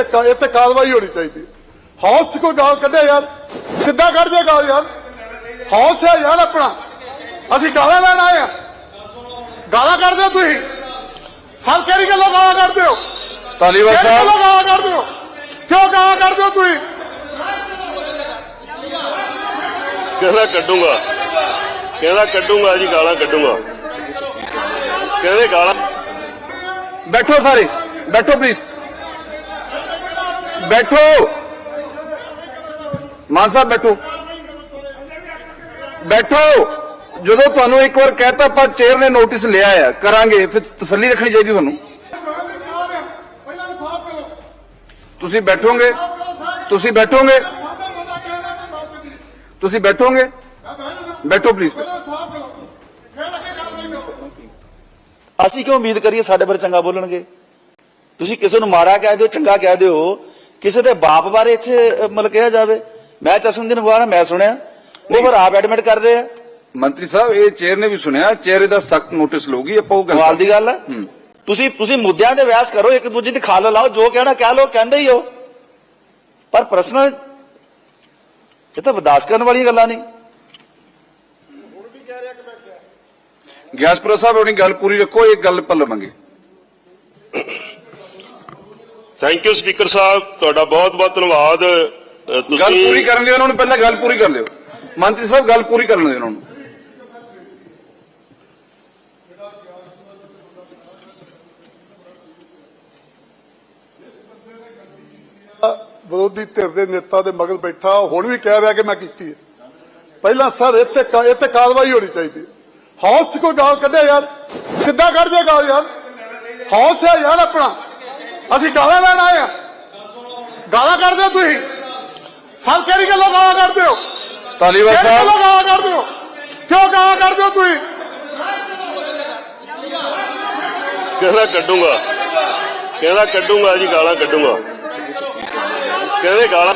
ਇੱਥੇ ਇੱਥੇ ਕਾਰਵਾਈ ਹੋਣੀ ਚਾਹੀਦੀ ਹੈ। ਹੌਸ 'ਚ ਕੋਈ ਗਾਲ ਕੱਢੇ ਯਾਰ? ਕਿੱਦਾਂ ਕੱਢ ਜੇ ਗਾਲ ਯਾਰ? ਹੌਸ ਹੈ ਯਾਰ ਆਪਣਾ। ਅਸੀਂ ਗਾਲਾਂ ਲੈਣ ਆਏ ਆ। ਗਾਲਾਂ ਕੱਢਦੇ ਤੁਸੀਂ? ਸਰ ਕਿਹੜੀ ਗੱਲੋਂ ਗਾਲਾਂ ਕੱਢਦੇ ਹੋ? ਕਿਹੜੀ ਸਾਹਿਬ। ਗੱਲੋਂ ਗਾਲਾਂ ਕੱਢਦੇ ਹੋ? ਕਿਉਂ ਗਾਲਾਂ ਕੱਢਦੇ ਹੋ ਤੁਸੀਂ? ਕਹਿੰਦਾ ਕੱਢੂੰਗਾ? ਕਹਿੰਦਾ ਕੱਢੂੰਗਾ ਜੀ? ਗਾਲਾਂ ਕੱਢੂੰਗਾ। ਕਹਿੰਦੇ ਗਾਲਾਂ? ਬੈਠੋ ਸਾਰੇ। ਬੈਠੋ ਪਲੀਜ਼ ਬੈਠੋ ਮਾਨ ਸਾਹਿਬ ਬੈਠੋ ਬੈਠੋ ਜਦੋਂ ਤੁਹਾਨੂੰ ਇੱਕ ਵਾਰ ਕਹਿਤਾ ਆਪਾਂ ਚੇਅਰ ਨੇ ਨੋਟਿਸ ਲਿਆ ਆ ਕਰਾਂਗੇ ਫਿਰ ਤਸੱਲੀ ਰੱਖਣੀ ਚਾਹੀਦੀ ਤੁਹਾਨੂੰ ਤੁਸੀਂ ਬੈਠੋਗੇ ਤੁਸੀਂ ਬੈਠੋਗੇ ਤੁਸੀਂ ਬੈਠੋਗੇ ਬੈਠੋ ਪਲੀਜ਼ ਅਸੀਂ ਕਿਉਂ ਉਮੀਦ ਕਰੀਏ ਸਾਡੇ ਬਾਰੇ ਚੰਗਾ ਬੋਲਣਗੇ? ਤੁਸੀਂ ਕਿਸੇ ਨੂੰ ਮਾਰਾ ਕਹਿ ਦਿਓ, ਚੰਗਾ ਕਹਿ ਦਿਓ। ਕਿਸੇ ਦੇ ਬਾਪ ਬਾਰੇ ਇੱਥੇ ਮਤਲਬ ਕਿਹਾ ਜਾਵੇ। ਮੈਂ ਚਸ਼ਮਦੀਨ ਅਖਬਾਰ ਮੈਂ ਸੁਣਿਆ। ਉਹ ਫਿਰ ਆਪ ਐਡਮਿਟ ਕਰ ਰਹੇ ਆ। ਮੰਤਰੀ ਸਾਹਿਬ ਇਹ ਚੇਅਰ ਨੇ ਵੀ ਸੁਣਿਆ ਚੇਅਰ ਦਾ ਸਖਤ ਨੋਟਿਸ ਲਊਗੀ ਆਪਾਂ ਉਹ ਗੱਲ ਦੀ ਗੱਲ ਹੈ। ਤੁਸੀਂ ਤੁਸੀਂ ਮੁੱਦਿਆਂ ਦੇ ਵਿਆਸ ਕਰੋ ਇੱਕ ਦੂਜੇ ਦੀ ਖਾਲ ਲਾਓ ਜੋ ਕਹਿਣਾ ਕਹਿ ਲਓ ਕਹਿੰਦੇ ਹੀ ਹੋ। ਪਰ ਪਰਸਨਲ ਇਹ ਤਾਂ ਬਰਦਾਸ਼ਤ ਕਰਨ ਵਾਲੀਆਂ ਗੱਲਾਂ ਨਹੀਂ ਗਿਆਸਪੁਰਾ ਸਾਹਿਬ ਆਪਣੀ ਗੱਲ ਪੂਰੀ ਰੱਖੋ ਇੱਕ ਗੱਲ ਪਰ ਲਵਾਂਗੇ ਥੈਂਕ ਯੂ ਸਪੀਕਰ ਸਾਹਿਬ. ਤੁਹਾਡਾ ਬਹੁਤ ਬਹੁਤ ਧੰਨਵਾਦ। ਤੁਸੀਂ ਗੱਲ ਪੂਰੀ ਕਰਨ ਦਿਓ ਉਹਨਾਂ ਨੂੰ ਪਹਿਲਾਂ ਗੱਲ ਪੂਰੀ ਕਰ ਦਿਓ ਮੰਤਰੀ ਸਾਹਿਬ ਗੱਲ ਪੂਰੀ ਕਰਨ ਦਿਓ ਉਹਨਾਂ ਨੂੰ। ਵਿਰੋਧੀ ਧਿਰ ਦੇ ਨੇਤਾ ਦੇ ਮਗਰ ਬੈਠਾ ਹੁਣ ਵੀ ਕਹਿ ਰਿਹਾ ਕਿ ਮੈਂ ਕੀਤੀ ਹੈ। ਪਹਿਲਾਂ ਸਰ ਇੱਥੇ ਕਾ- ਇੱਥੇ ਕਾਰਵਾਈ ਹੋਣੀ ਚਾਹੀਦੀ ਹੈ। ਹੌਸ 'ਚ ਕੋਈ ਗਾਲ ਕੱਢੇ ਯਾਰ? ਕਿੱਦਾਂ ਕੱਢ ਜੇ ਗਾਲ ਯਾਰ? ਹੌਸ ਹੈ ਯਾਰ ਆਪਣਾ। ਅਸੀਂ ਗਾਲਾਂ ਲੈਣ ਆਏ ਆ। ਗਾਲਾਂ ਕੱਢਦੇ ਹੋ ਤੁਸੀਂ? ਸਰ ਕਿਹੜੀ ਗੱਲੋਂ ਗਾਲਾਂ ਕੱਢਦੇ ਹੋ? ਧਾਲੀਵਾਲ ਕਿਹੜੀ ਸਾਹਿਬ। ਗੱਲੋਂ ਗਾਲਾਂ ਕੱਢਦੇ ਹੋ? ਕਿਉਂ ਗਾਲਾਂ ਕੱਢਦੇ ਹੋ ਤੁਸੀਂ? ਕਹਿੰਦਾ ਕੱਢੂੰਗਾ? ਕਹਿੰਦਾ ਕੱਢੂੰਗਾ ਜੀ ਗਾਲਾਂ ਕੱਢੂੰਗਾ। ਕਹਿੰਦੇ ਗਾਲਾਂ?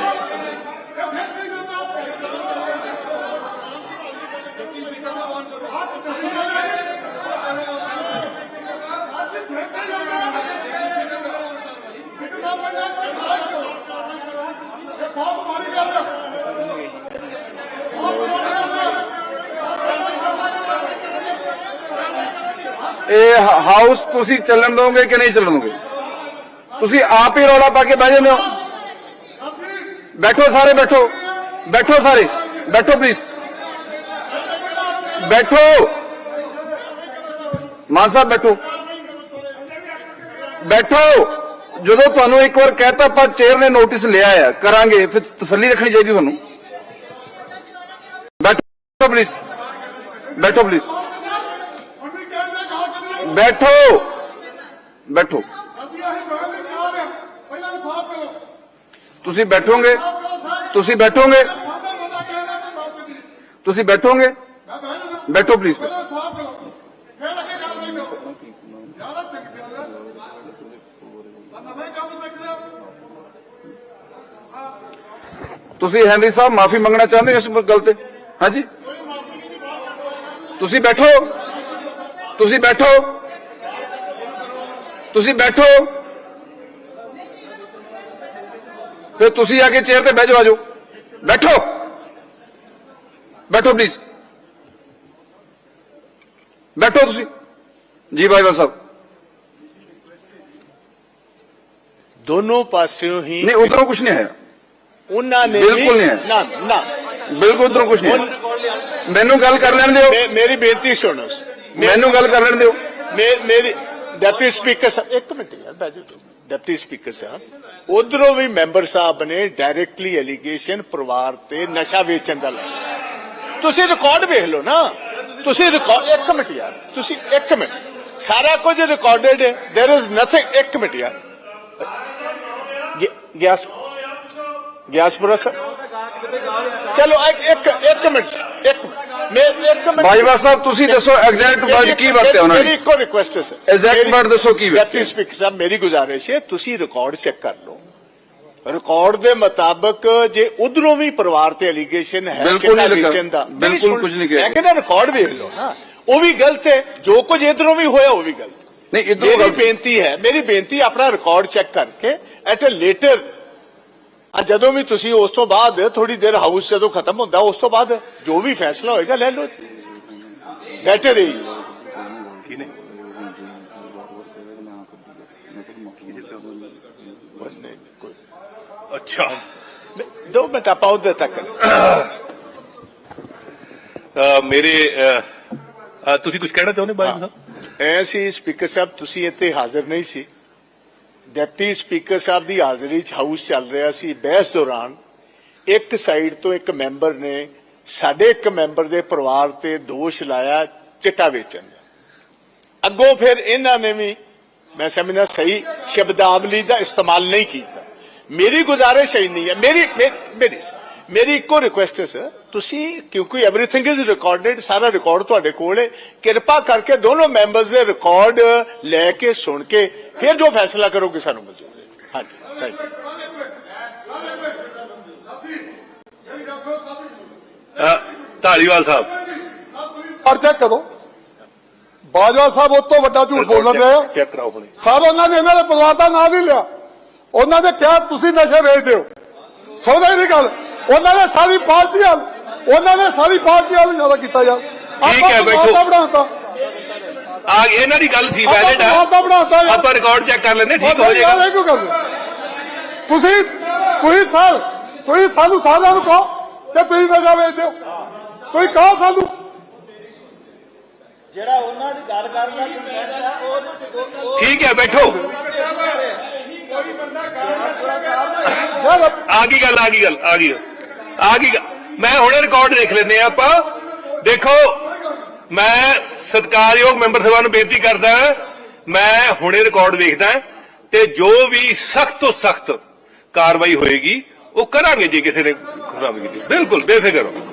ਇਹ ਹਾਊਸ ਤੁਸੀਂ ਚੱਲਣ ਦੋਗੇ ਕਿ ਨਹੀਂ ਚੱਲਣ ਦੋਗੇ? ਤੁਸੀਂ ਆਪ ਹੀ ਰੌਲਾ ਪਾ ਕੇ ਬਹਿ ਜਾਂਦੇ ਹੋ। ਬੈਠੋ ਸਾਰੇ, ਬੈਠੋ। ਬੈਠੋ ਸਾਰੇ। ਬੈਠੋ ਪਲੀਜ਼ ਬੈਠੋ। ਮਾਨ ਸਾਹਿਬ, ਬੈਠੋ। ਬੈਠੋ। ਜਦੋਂ ਤੁਹਾਨੂੰ ਇੱਕ ਵਾਰ ਕਹਿਤਾ ਆਪਾਂ ਚੇਅਰ ਨੇ ਨੋਟਿਸ ਲਿਆ ਆ, ਕਰਾਂਗੇ, ਫਿਰ ਤਸੱਲੀ ਰੱਖਣੀ ਚਾਹੀਦੀ ਤੁਹਾਨੂੰ। ਬੈਠੋ ਪਲੀਜ਼ ਬੈਠੋ ਪਲੀਜ਼ ਬੈਠੋ ਬੈਠੋ ਤੁਸੀਂ ਬੈਠੋਗੇ ਤੁਸੀਂ ਬੈਠੋਗੇ ਤੁਸੀਂ ਬੈਠੋਗੇ ਬੈਠੋ ਪਲੀਜ਼ ਤੁਸੀਂ ਹੈਨਰੀ ਸਾਹਿਬ ਮਾਫੀ ਮੰਗਣਾ ਚਾਹੁੰਦੇ ਹੋ ਇਸ ਗੱਲ ਤੇ ਹਾਂਜੀ ਤੁਸੀਂ ਬੈਠੋ ਤੁਸੀਂ ਬੈਠੋ ਤੁਸੀਂ ਬੈਠੋ। ਫਿਰ ਤੁਸੀਂ ਆ ਕੇ ਚੇਅਰ ਤੇ ਬਹਿ ਜਾਓ ਆਜੋ ਬੈਠੋ। ਬੈਠੋ ਪਲੀਜ਼ ਬੈਠੋ ਤੁਸੀਂ। ਜੀ ਭਾਈ ਸਾਹਿਬ। ਦੋਨੋਂ ਪਾਸਿਓਂ ਹੀ ਨਹੀਂ ਉਧਰੋਂ ਕੁਝ ਨਹੀਂ ਆਇਆ। ਉਹਨਾਂ ਨੇ ਬਿਲਕੁਲ ਨਹੀਂ। ਨਾ ਨਾ। ਬਿਲਕੁਲ ਉਧਰੋਂ ਕੁਝ ਨਹੀਂ ਮੈਨੂੰ ਗੱਲ ਕਰ ਲੈਣ ਦਿਓ। ਮੇਰੀ ਬੇਨਤੀ ਸੁਣੋ। ਮੈਨੂੰ ਗੱਲ ਕਰ ਲੈਣ ਦਿਓ। ਮੇਰੀ ਡਿਪਟੀ ਸਪੀਕਰ ਸਾਹਿਬ ਇੱਕ ਮਿੰਟ ਯਾਰ ਬੈਠ ਜਾਓ ਡਿਪਟੀ ਸਪੀਕਰ ਸਾਹਿਬ ਉਧਰੋਂ ਵੀ ਮੈਂਬਰ ਸਾਹਿਬ ਨੇ ਡਾਇਰੈਕਟਲੀ ਐਲੀਗੇਸ਼ਨ ਪਰਿਵਾਰ ਤੇ ਨਸ਼ਾ ਵੇਚਣ ਦਾ ਲਾਇਆ ਤੁਸੀਂ ਰਿਕਾਰਡ ਵੇਖ ਲਓ ਨਾ ਤੁਸੀਂ ਰਿਕਾਰਡ ਇੱਕ ਮਿੰਟ ਯਾਰ ਤੁਸੀਂ ਇੱਕ ਮਿੰਟ ਸਾਰਾ ਕੁਝ ਰਿਕਾਰਡਡ ਹੈ देयर इज ਨਥਿੰਗ ਇੱਕ ਮਿੰਟ ਯਾਰ ਗਿ- ਗਿਆਸ ਗਿਆਸਪੁਰਾ ਸਾਹਿਬ ਚਲੋ ਇੱਕ ਇੱਕ ਇੱਕ ਮਿੰਟ ਇੱਕ ਮੈਂ ਇੱਕ ਮਿੰਟ ਬਾਜਵਾ ਸਾਹਿਬ ਤੁਸੀਂ ਦੱਸੋ ਐਗਜ਼ੈਕਟ ਵਰਡ ਕੀ ਵਰਤਿਆ ਉਹਨਾਂ ਮੇਰੀ ਨੇ ਇੱਕੋ ਰਿਕੁਐਸਟ ਹੈ ਸਰ Exact word ਦੱਸੋ ਕੀ ਵਰਤਿਆ। ਡਿਪਟੀ ਸਪੀਕਰ ਸਾਹਿਬ ਮੇਰੀ ਗੁਜ਼ਾਰਿਸ਼ ਹੈ ਤੁਸੀਂ ਰਿਕਾਰਡ ਚੈੱਕ ਕਰ ਲਓ ਰਿਕਾਰਡ ਦੇ ਮੁਤਾਬਕ ਜੇ ਉਧਰੋਂ ਵੀ ਪਰਿਵਾਰ ਤੇ ਐਲੀਗੇਸ਼ਨ ਹੈ ਬਿਲਕੁਲ ਨਹੀਂ ਚਿੱਟਾ ਲਿਖਿਆ। ਵੇਚਣ ਦਾ ਬਿਲਕੁਲ ਮੇਰੀ ਸੁਣ- ਕੁਝ ਨਹੀਂ ਕਿਹਾ। ਮੈਂ ਕਹਿੰਦਾ ਰਿਕਾਰਡ ਵੇਖ ਲਓ ਨਾ ਉਹ ਵੀ ਗਲਤ ਹੈ ਜੋ ਕੁਝ ਇਧਰੋਂ ਵੀ ਹੋਇਆ ਉਹ ਵੀ ਗਲਤ ਨਹੀਂ ਇਧਰੋਂ ਮੇਰੀ ਗੱਲ ਬੇਨਤੀ ਹੈ ਮੇਰੀ ਬੇਨਤੀ ਆਪਣਾ ਰਿਕਾਰਡ ਚੈੱਕ ਕਰਕੇ ਐਟ ਅ ਲੇਟਰ ਆ ਜਦੋਂ ਵੀ ਤੁਸੀਂ ਉਸ ਤੋਂ ਬਾਅਦ ਥੋੜੀ ਦੇਰ ਹਾਊਸ ਜਦੋਂ ਖਤਮ ਹੁੰਦਾ ਉਸ ਤੋਂ ਬਾਅਦ ਜੋ ਵੀ ਫੈਸਲਾ ਹੋਏਗਾ ਲੈ ਲਓ ਬੈਟਰ ਹੀ ਅੱਛਾ। ਦੋ ਮਿੰਟ ਆਪਾਂ ਉਧਰ ਤੱਕ। ਮੇਰੇ ਤੁਸੀਂ ਕੁਝ ਕਹਿਣਾ ਚਾਹੁੰਦੇ ਬਾਈ ਸਾਹਿਬ? ਐ ਸੀ ਸਪੀਕਰ ਸਾਹਿਬ ਤੁਸੀਂ ਇੱਥੇ ਹਾਜ਼ਰ ਨਹੀਂ ਸੀ। ਡਿਪਟੀ ਸਪੀਕਰ ਸਾਹਿਬ ਦੀ ਹਾਜ਼ਰੀ 'ਚ ਹਾਊਸ ਚੱਲ ਰਿਹਾ ਸੀ ਬਹਿਸ ਦੌਰਾਨ, ਇੱਕ ਸਾਈਡ ਤੋਂ ਇੱਕ ਮੈਂਬਰ ਨੇ ਸਾਡੇ ਇੱਕ ਮੈਂਬਰ ਦੇ ਪਰਿਵਾਰ ਤੇ ਦੋਸ਼ ਲਾਇਆ, ਚਿੱਟਾ ਵੇਚਣ ਦਾ। ਅੱਗੋਂ ਫਿਰ ਇਹਨਾਂ ਨੇ ਵੀ, ਮੈਂ ਸਮਝਣਾ ਸਹੀ, ਸ਼ਬਦਾਵਲੀ ਦਾ ਇਸਤੇਮਾਲ ਨਹੀਂ ਕੀਤਾ। ਮੇਰੀ ਗੁਜ਼ਾਰਿਸ਼ ਹੀ ਨਹੀਂ ਹੈ, ਮੇਰੀ ਮੇਰੀ ਮੇਰੀ ਇੱਕੋ ਰਿਕੁਐਸਟ ਹੈ ਸਰ ਤੁਸੀਂ ਕਿਉਂਕਿ ਐਵਰੀਥਿੰਗ ਇਜ਼ ਰਿਕਾਰਡਡ ਸਾਰਾ ਰਿਕਾਰਡ ਤੁਹਾਡੇ ਕੋਲ ਹੈ ਕਿਰਪਾ ਕਰਕੇ ਦੋਨੋਂ ਮੈਂਬਰਸ ਦੇ ਰਿਕਾਰਡ ਲੈ ਕੇ ਸੁਣ ਕੇ ਫਿਰ ਜੋ ਫੈਸਲਾ ਕਰੋਗੇ ਸਾਨੂੰ ਮਨਜ਼ੂਰ ਹੈ ਹਾਂਜੀ ਥੈਂਕ ਯੂ ਅ, ਧਾਲੀਵਾਲ ਸਾਹਿਬ ਪਰ ਚੈੱਕ ਕਰੋ ਬਾਜਵਾ ਸਾਹਿਬ ਉਹ ਤੋਂ ਵੱਡਾ ਝੂਠ ਬੋਲਣ ਰਹੇ ਆ ਚੈੱਕ ਕਰਾਓ ਹੁਣੇ। ਸਰ ਉਹਨਾਂ ਨੇ ਇਹਨਾਂ ਦੇ ਪਰਿਵਾਰ ਦਾ ਨਾਮ ਨਹੀਂ ਲਿਆ ਉਹਨਾਂ ਨੇ ਕਿਹਾ ਤੁਸੀਂ ਨਸ਼ੇ ਵੇਚਦੇ ਹੋ ਸੌਦਾ ਹੀ ਨਹੀਂ ਗੱਲ ਉਹਨਾਂ ਨੇ ਸਾਰੀ ਪਾਰਟੀ ਹਾਲ ਉਹਨਾਂ ਨੇ ਸਾਰੀ ਪਾਰਟੀ ਹਾਲ ਜ਼ਿਆਦਾ ਕੀਤਾ ਯਾਰ। ਠੀਕ ਹੈ, ਬੈਠੋ। ਬਣਾਤਾ। ਆ ਇਹਨਾਂ ਦੀ ਗੱਲ ਸੀ ਵੈਲਿਡ ਆ। ਆਪਾਂ ਰਿਕਾਰਡ ਚੈੱਕ ਕਰ ਲੈਂਦੇ ਠੀਕ ਹੋ ਜਾਏਗਾ। ਕਰਦੇ ਤੁਸੀਂ ਤੁਸੀਂ ਸਰ ਤੁਸੀਂ ਸਾਨੂੰ ਸਾਰਿਆਂ ਨੂੰ ਕਹੋ ਕਿ ਤੁਸੀਂ ਨਸ਼ਾ ਵੇਚਦੇ ਹੋ। ਤੁਸੀਂ ਕਹੋ ਸਾਨੂੰ। ਜਿਹੜਾ ਉਹਨਾਂ ਦੀ ਗੱਲ ਕਰਨ ਦਾ ਕੰਟੈਂਟ ਹੈ ਉਹ ਠੀਕ ਹੈ ਬੈਠੋ। ਆ ਗਈ ਗੱਲ ਆ ਗਈ ਗੱਲ ਆ ਗਈ ਆ ਗਈ ਮੈਂ ਹੁਣੇ ਰਿਕਾਰਡ ਦੇਖ ਲੈਂਦੇ ਆ ਆਪਾਂ। ਦੇਖੋ, ਮੈਂ ਸਤਿਕਾਰਯੋਗ ਮੈਂਬਰ ਸਭਾ ਨੂੰ ਬੇਨਤੀ ਕਰਦਾ ਮੈਂ ਹੁਣੇ ਰਿਕਾਰਡ ਵੇਖਦਾ ਤੇ ਜੋ ਵੀ ਸਖਤ ਤੋਂ ਸਖਤ ਕਾਰਵਾਈ ਹੋਏਗੀ, ਉਹ ਕਰਾਂਗੇ ਜੇ ਕਿਸੇ ਨੇ ਖਰਾਬੀ ਕੀਤੀ। ਬਿਲਕੁਲ, ਬੇਫਿਕਰ ਹੋ